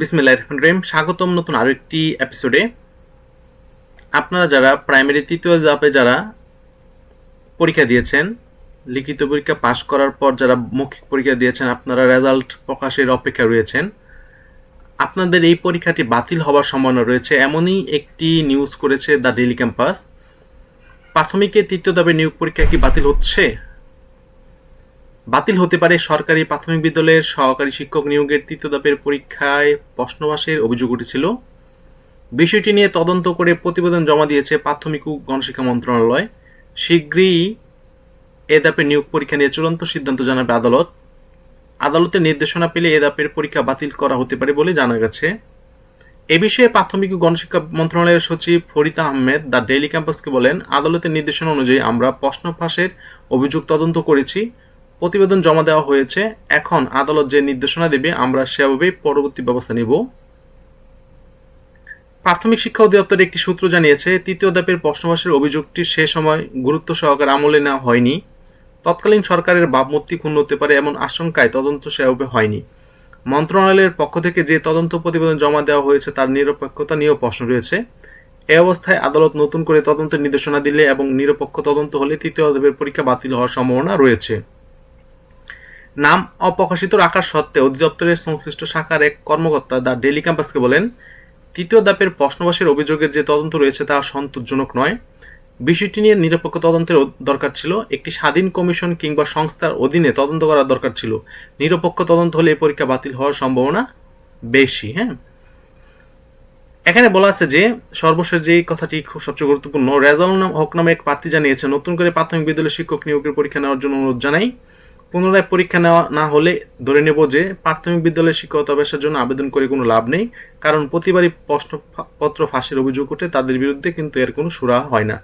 বিসমিল্লাহ রহমান রহিম। স্বাগতম নতুন আরও একটি এপিসোডে আপনারা যারা প্রাইমারি তৃতীয় ধাপে যারা পরীক্ষা দিয়েছেন, লিখিত পরীক্ষা পাশ করার পর যারা মৌখিক পরীক্ষা দিয়েছেন, আপনারা রেজাল্ট প্রকাশের অপেক্ষা রয়েছেন। আপনাদের এই পরীক্ষাটি বাতিল হওয়ার সম্ভাবনা রয়েছে। এমনই একটি নিউজ করেছে দ্য ডেলি ক্যাম্পাস। প্রাথমিকের তৃতীয় ধাপে নিয়োগ পরীক্ষা কি বাতিল হচ্ছে? বাতিল হতে পারে সরকারি প্রাথমিক বিদ্যালয়ের সহকারী শিক্ষক নিয়োগের তৃতীয় ধাপের পরীক্ষায় প্রশ্নবাসের অভিযোগ উঠেছিল। বিষয়টি নিয়ে তদন্ত করে প্রতিবেদন জমা দিয়েছে প্রাথমিক ও গণশিক্ষা মন্ত্রণালয়। শীঘ্রই এ ধাপে নিয়োগ পরীক্ষা নিয়ে চূড়ান্ত সিদ্ধান্ত জানাবে আদালত। আদালতের নির্দেশনা পেলে এ ধাপের পরীক্ষা বাতিল করা হতে পারে বলে জানা গেছে। এ বিষয়ে প্রাথমিক ও গণশিক্ষা মন্ত্রণালয়ের সচিব ফরিদা আহমেদ দ্য ডেইলি ক্যাম্পাসকে বলেন, আদালতের নির্দেশনা অনুযায়ী আমরা প্রশ্ন ফাঁসের অভিযোগ তদন্ত করেছি। প্রতিবেদন জমা দেওয়া হয়েছে। এখন আদালত যে নির্দেশনা দেবে, আমরা সেভাবেই পরবর্তী ব্যবস্থা নেব। প্রাথমিক শিক্ষা অধিদপ্তরের একটি সূত্র জানিয়েছে, তৃতীয় ধাপের প্রশ্নবাসের অভিযোগটি সে সময় গুরুত্ব সহকারে আমলে নেওয়া হয়নি। তৎকালীন সরকারের ভাবমূর্তি ক্ষুণ্ণ হতে পারে এমন আশঙ্কায় তদন্ত সেভাবে হয়নি। মন্ত্রণালয়ের পক্ষ থেকে যে তদন্ত প্রতিবেদন জমা দেওয়া হয়েছে, তার নিরপেক্ষতা নিয়েও প্রশ্ন রয়েছে। এ অবস্থায় আদালত নতুন করে তদন্তের নির্দেশনা দিলে এবং নিরপেক্ষ তদন্ত হলে তৃতীয় ধাপের পরীক্ষা বাতিল হওয়ার সম্ভাবনা রয়েছে। নাম অপ্রকাশিত রাখার সত্ত্বেও অধিদপ্তরের সংশ্লিষ্ট শাখার এক কর্মকর্তা দ্য ডেলি ক্যাম্পাসকে বলেন, তৃতীয় ধাপের প্রশ্নবাসের অভিযোগের যে তদন্ত রয়েছে তা সন্তোষজনক নয়। বিষয়টি নিয়ে নিরপেক্ষ তদন্তের দরকার ছিল। একটি স্বাধীন কমিশন কিংবা সংস্থার অধীনে তদন্ত করার দরকার ছিল। নিরপেক্ষ তদন্ত হলে এই পরীক্ষা বাতিল হওয়ার সম্ভাবনা বেশি। হ্যাঁ। এখানে বলা আছে যে, সর্বশেষ যে কথাটি খুব সবচেয়ে গুরুত্বপূর্ণ, রেজাউল হক নামে এক প্রার্থী জানিয়েছে, নতুন করে প্রাথমিক বিদ্যালয় শিক্ষক নিয়োগের পরীক্ষা নেওয়ার জন্য অনুরোধ জানাই। পুনরায় পরীক্ষা নেওয়া না হলে ধরে নেব যে প্রাথমিক বিদ্যালয়ের শিক্ষকতা পেশার জন্য আবেদন করে কোনো লাভ নেই, কারণ প্রতিবারই প্রশ্নপত্র ফাঁসের অভিযোগ ওঠে, তাদের বিরুদ্ধে কিন্তু এর কোনো সুরা হয় না।